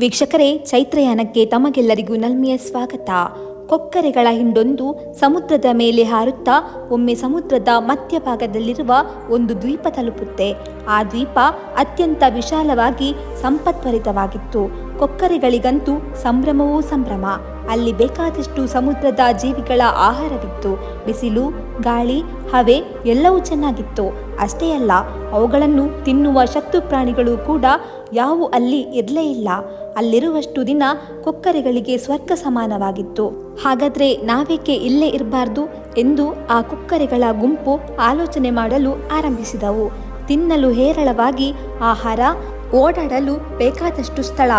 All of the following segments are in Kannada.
ವೀಕ್ಷಕರೇ, ಚೈತ್ರಯಾನಕ್ಕೆ ತಮಗೆಲ್ಲರಿಗೂ ನಲ್ಮಿಯ ಸ್ವಾಗತ. ಕೊಕ್ಕರೆಗಳ ಹಿಂಡೊಂದು ಸಮುದ್ರದ ಮೇಲೆ ಹಾರುತ್ತಾ, ಒಮ್ಮೆ ಸಮುದ್ರದ ಮಧ್ಯಭಾಗದಲ್ಲಿರುವ ಒಂದು ದ್ವೀಪ ತಲುಪುತ್ತೆ. ಆ ದ್ವೀಪ ಅತ್ಯಂತ ವಿಶಾಲವಾಗಿ ಸಂಪತ್ಭರಿತವಾಗಿತ್ತು. ಕೊಕ್ಕರೆಗಳಿಗಂತೂ ಸಂಭ್ರಮವೂ ಸಂಭ್ರಮ. ಅಲ್ಲಿ ಬೇಕಾದಷ್ಟು ಸಮುದ್ರದ ಜೀವಿಗಳ ಆಹಾರವಿತ್ತು. ಬಿಸಿಲು, ಗಾಳಿ, ಹವೆ ಎಲ್ಲವೂ ಚೆನ್ನಾಗಿತ್ತು. ಅಷ್ಟೇ ಅಲ್ಲ, ಅವುಗಳನ್ನು ತಿನ್ನುವ ಶತ್ರು ಪ್ರಾಣಿಗಳು ಕೂಡ ಯಾವು ಅಲ್ಲಿ ಇರಲೇ ಇಲ್ಲ. ಅಲ್ಲಿರುವಷ್ಟು ದಿನ ಕೊಕ್ಕರೆಗಳಿಗೆ ಸ್ವರ್ಗ ಸಮಾನವಾಗಿತ್ತು. ಹಾಗಾದ್ರೆ ನಾವೇಕೆ ಇಲ್ಲೇ ಇರಬಾರ್ದು ಎಂದು ಆ ಕೊಕ್ಕರೆಗಳ ಗುಂಪು ಆಲೋಚನೆ ಮಾಡಲು ಆರಂಭಿಸಿದವು. ತಿನ್ನಲು ಹೇರಳವಾಗಿ ಆಹಾರ, ಓಡಾಡಲು ಬೇಕಾದಷ್ಟು ಸ್ಥಳ.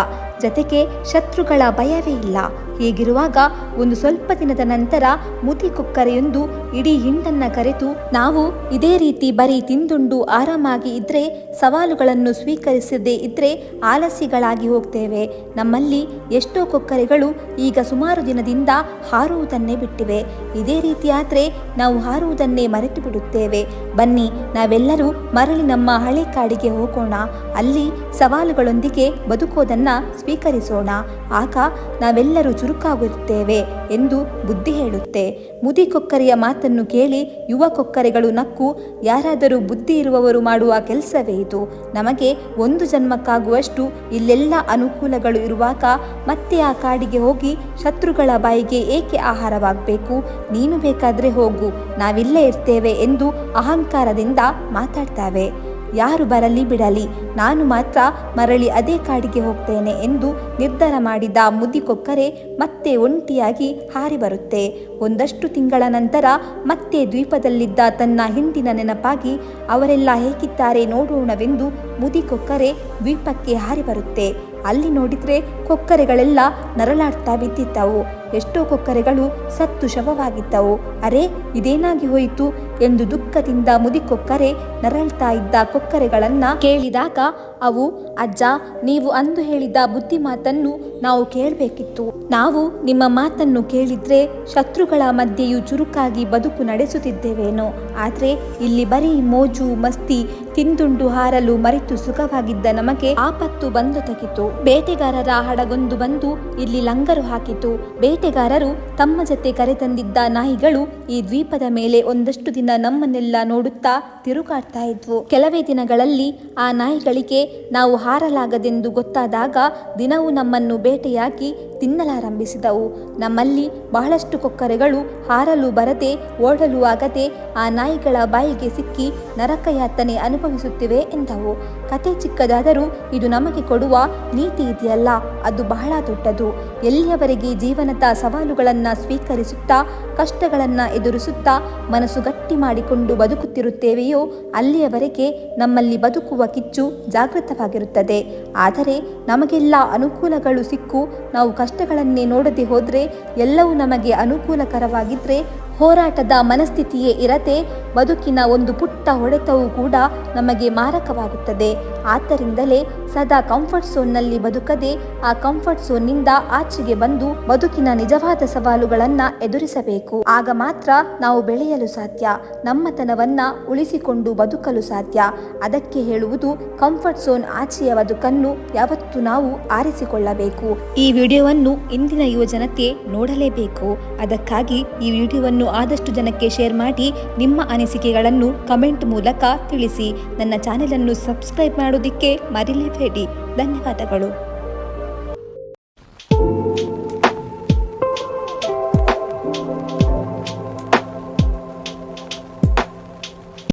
ಜತೆಗೆ ಶತ್ರುಗಳ ಭಯವೇ ಇಲ್ಲ. ಹೀಗಿರುವಾಗ ಒಂದು ಸ್ವಲ್ಪ ದಿನದ ನಂತರ ಮುದಿ ಕೊಕ್ಕರೆಯೊಂದು ಇಡೀ ಹಿಂಡನ್ನ ಕರೆತು ನಾವು ಇದೇ ರೀತಿ ಬರೀ ತಿಂದುಂಡು ಆರಾಮಾಗಿ ಇದ್ರೆ, ಸವಾಲುಗಳನ್ನು ಸ್ವೀಕರಿಸದೇ ಇದ್ರೆ ಆಲಸಿಗಳಾಗಿ ಹೋಗ್ತೇವೆ. ನಮ್ಮಲ್ಲಿ ಎಷ್ಟೋ ಕೊಕ್ಕರೆಗಳು ಈಗ ಸುಮಾರು ದಿನದಿಂದ ಹಾರುವುದನ್ನೇ ಬಿಟ್ಟಿವೆ. ಇದೇ ರೀತಿಯಾದ್ರೆ ನಾವು ಹಾರುವುದನ್ನೇ ಮರೆತು ಬಿಡುತ್ತೇವೆ. ಬನ್ನಿ, ನಾವೆಲ್ಲರೂ ಮರಳಿ ನಮ್ಮ ಹಳೆ ಕಾಡಿಗೆ ಹೋಗೋಣ. ಅಲ್ಲಿ ಸವಾಲುಗಳೊಂದಿಗೆ ಬದುಕೋದನ್ನ ಸ್ವೀಕರಿಸೋಣ. ಆಗ ನಾವೆಲ್ಲರೂ ಚುರುಕಾಗುತ್ತೇವೆ ಎಂದು ಬುದ್ಧಿ ಹೇಳುತ್ತೆ. ಮುದಿ ಕೊಕ್ಕರೆಯ ಮಾತನ್ನು ಕೇಳಿ ಯುವ ಕೊಕ್ಕರೆಗಳು ನಕ್ಕು, ಯಾರಾದರೂ ಬುದ್ಧಿ ಇರುವವರು ಮಾಡುವ ಕೆಲಸವೇ ಇದು? ನಮಗೆ ಒಂದು ಜನ್ಮಕ್ಕಾಗುವಷ್ಟು ಇಲ್ಲೆಲ್ಲ ಅನುಕೂಲಗಳು ಇರುವಾಗ ಮತ್ತೆ ಆ ಕಾಡಿಗೆ ಹೋಗಿ ಶತ್ರುಗಳ ಬಾಯಿಗೆ ಏಕೆ ಆಹಾರವಾಗಬೇಕು? ನೀನು ಬೇಕಾದರೆ ಹೋಗು. ನಾವಿಲ್ಲೇ ಇರ್ತೇವೆ ಎಂದು ಅಹಂಕಾರದಿಂದ ಮಾತಾಡ್ತಾವೆ. ಯಾರು ಬರಲಿ ಬಿಡಲಿ, ನಾನು ಮಾತ್ರ ಮರಳಿ ಅದೇ ಕಾಡಿಗೆ ಹೋಗ್ತೇನೆ ಎಂದು ನಿರ್ಧಾರ ಮಾಡಿದ ಮುದಿಕೊಕ್ಕರೆ ಮತ್ತೆ ಒಂಟಿಯಾಗಿ ಹಾರಿ ಬರುತ್ತೆ ಒಂದಷ್ಟು ತಿಂಗಳ ನಂತರ ಮತ್ತೆ ದ್ವೀಪದಲ್ಲಿದ್ದ ತನ್ನ ಹಿಂಡಿನ ನೆನಪಾಗಿ ಅವರೆಲ್ಲ ಹೇಗಿದ್ದಾರೆ ನೋಡೋಣವೆಂದು ಮುದಿ ಕೊಕ್ಕರೆ ದ್ವೀಪಕ್ಕೆ ಹಾರಿ ಬರುತ್ತೆ. ಅಲ್ಲಿ ನೋಡಿದ್ರೆ ಕೊಕ್ಕರೆಗಳೆಲ್ಲ ನರಳಾಡ್ತಾ ಬಿದ್ದಿದ್ದವು. ಎಷ್ಟೋ ಕೊಕ್ಕರೆಗಳು ಸತ್ತು ಶವವಾಗಿದ್ದವು. ಅರೆ, ಇದೇನಾಗಿ ಹೋಯಿತು? ಎಂದು ದುಃಖದಿಂದ ಮುದಿ ಕೊಕ್ಕರೆ ನರಳ್ತಾ ಇದ್ದ ಕೊಕ್ಕರೆಗಳನ್ನ ಕೇಳಿದಾಗ ಅವು, ಅಜ್ಜ, ನೀವು ಅಂದು ಹೇಳಿದ ಬುದ್ಧಿ ಮಾತನ್ನು ನಾವು ಕೇಳಬೇಕಿತ್ತು. ನಾವು ನಿಮ್ಮ ಮಾತನ್ನು ಕೇಳಿದ್ರೆ ಶತ್ರುಗಳ ಮಧ್ಯೆಯೂ ಚುರುಕಾಗಿ ಬದುಕು ನಡೆಸುತ್ತಿದ್ದೇವೇನೋ. ಆದರೆ ಇಲ್ಲಿ ಬರೀ ಮೋಜು, ಮಸ್ತಿ, ತಿಂದುಂಡು ಹಾರಲು ಮರೆತು ಸುಖವಾಗಿದ್ದ ನಮಗೆ ಆಪತ್ತು ಬಂದು ತೆಗಿತು. ಬೇಟೆಗಾರರ ಹಡಗೊಂದು ಬಂದು ಇಲ್ಲಿ ಲಂಗರು ಹಾಕಿತು. ಬೇಟೆಗಾರರು ತಮ್ಮ ಜೊತೆ ಕರೆತಂದಿದ್ದ ನಾಯಿಗಳು ಈ ದ್ವೀಪದ ಮೇಲೆ ಒಂದಷ್ಟು ದಿನ ನಮ್ಮನ್ನೆಲ್ಲ ನೋಡುತ್ತಾ ತಿರುಗಾಡ್ತಾ ಇದ್ವು. ಕೆಲವೇ ದಿನಗಳಲ್ಲಿ ಆ ನಾಯಿಗಳಿಗೆ ನಾವು ಹಾರಲಾಗದೆಂದು ಗೊತ್ತಾದಾಗ ದಿನವೂ ನಮ್ಮನ್ನು ಬೇಟೆಯಾಗಿ ತಿನ್ನಲಾರಂಭಿಸಿದವು. ನಮ್ಮಲ್ಲಿ ಬಹಳಷ್ಟು ಕೊಕ್ಕರೆಗಳು ಹಾರಲು ಬರದೆ ಓಡಲು ಆಗದೆ ಆ ನಾಯಿಗಳ ಬಾಯಿಗೆ ಸಿಕ್ಕಿ ನರಕಯಾತನೆ ಅನುಭವಿಸುತ್ತಿವೆ ಎಂದವು. ಕತೆ ಚಿಕ್ಕದಾದರೂ ಇದು ನಮಗೆ ಕೊಡುವ ನೀತಿ ಇದೆಯಲ್ಲ, ಅದು ಬಹಳ ದೊಡ್ಡದು. ಎಲ್ಲಿಯವರೆಗೆ ಜೀವನದ ಸವಾಲುಗಳನ್ನು ಸ್ವೀಕರಿಸುತ್ತಾ, ಕಷ್ಟಗಳನ್ನು ಎದುರಿಸುತ್ತಾ ಮನಸ್ಸು ಗಟ್ಟಿ ಮಾಡಿಕೊಂಡು ಬದುಕುತ್ತಿರುತ್ತೇವೆಯೋ, ಅಲ್ಲಿಯವರೆಗೆ ನಮ್ಮಲ್ಲಿ ಬದುಕುವ ಕಿಚ್ಚು ಜಾಗೃತವಾಗಿರುತ್ತದೆ. ಆದರೆ ನಮಗೆಲ್ಲ ಅನುಕೂಲಗಳು ಸಿಕ್ಕು, ನಾವು ಕಷ್ಟಗಳನ್ನೇ ನೋಡದೆ ಹೋದರೆ, ಎಲ್ಲವೂ ನಮಗೆ ಅನುಕೂಲಕರವಾಗಿದ್ದರೆ ಹೋರಾಟದ ಮನಸ್ಥಿತಿಯೇ ಇರದೆ ಬದುಕಿನ ಒಂದು ಪುಟ್ಟ ಹೊಡೆತವು ಕೂಡ ನಮಗೆ ಮಾರಕವಾಗುತ್ತದೆ. ಆದ್ದರಿಂದಲೇ ಸದಾ ಕಂಫರ್ಟ್ ಝೋನ್ನಲ್ಲಿ ಬದುಕದೆ ಆ ಕಂಫರ್ಟ್ ಝೋನ್ನಿಂದ ಆಚೆಗೆ ಬಂದು ಬದುಕಿನ ನಿಜವಾದ ಸವಾಲುಗಳನ್ನು ಎದುರಿಸಬೇಕು. ಆಗ ಮಾತ್ರ ನಾವು ಬೆಳೆಯಲು ಸಾಧ್ಯ, ನಮ್ಮತನವನ್ನು ಉಳಿಸಿಕೊಂಡು ಬದುಕಲು ಸಾಧ್ಯ. ಅದಕ್ಕೆ ಹೇಳುವುದು ಕಂಫರ್ಟ್ ಝೋನ್ ಆಚೆಯ ಬದುಕನ್ನು ಯಾವತ್ತೂ ನಾವು ಆರಿಸಿಕೊಳ್ಳಬೇಕು. ಈ ವಿಡಿಯೋವನ್ನು ಇಂದಿನ ಯುವ ಜನತೆ ನೋಡಲೇಬೇಕು. ಅದಕ್ಕಾಗಿ ಈ ವಿಡಿಯೋವನ್ನು ಆದಷ್ಟು ಜನಕ್ಕೆ ಶೇರ್ ಮಾಡಿ ನಿಮ್ಮ ಅನಿಸಿಕೆಗಳನ್ನು ಕಮೆಂಟ್ ಮೂಲಕ ತಿಳಿಸಿ. ನನ್ನ ಚಾನೆಲನ್ನು ಸಬ್ಸ್ಕ್ರೈಬ್ ಮಾಡೋದಕ್ಕೆ ಮರಿಲೇಬೇಡಿ. ಧನ್ಯವಾದಗಳು.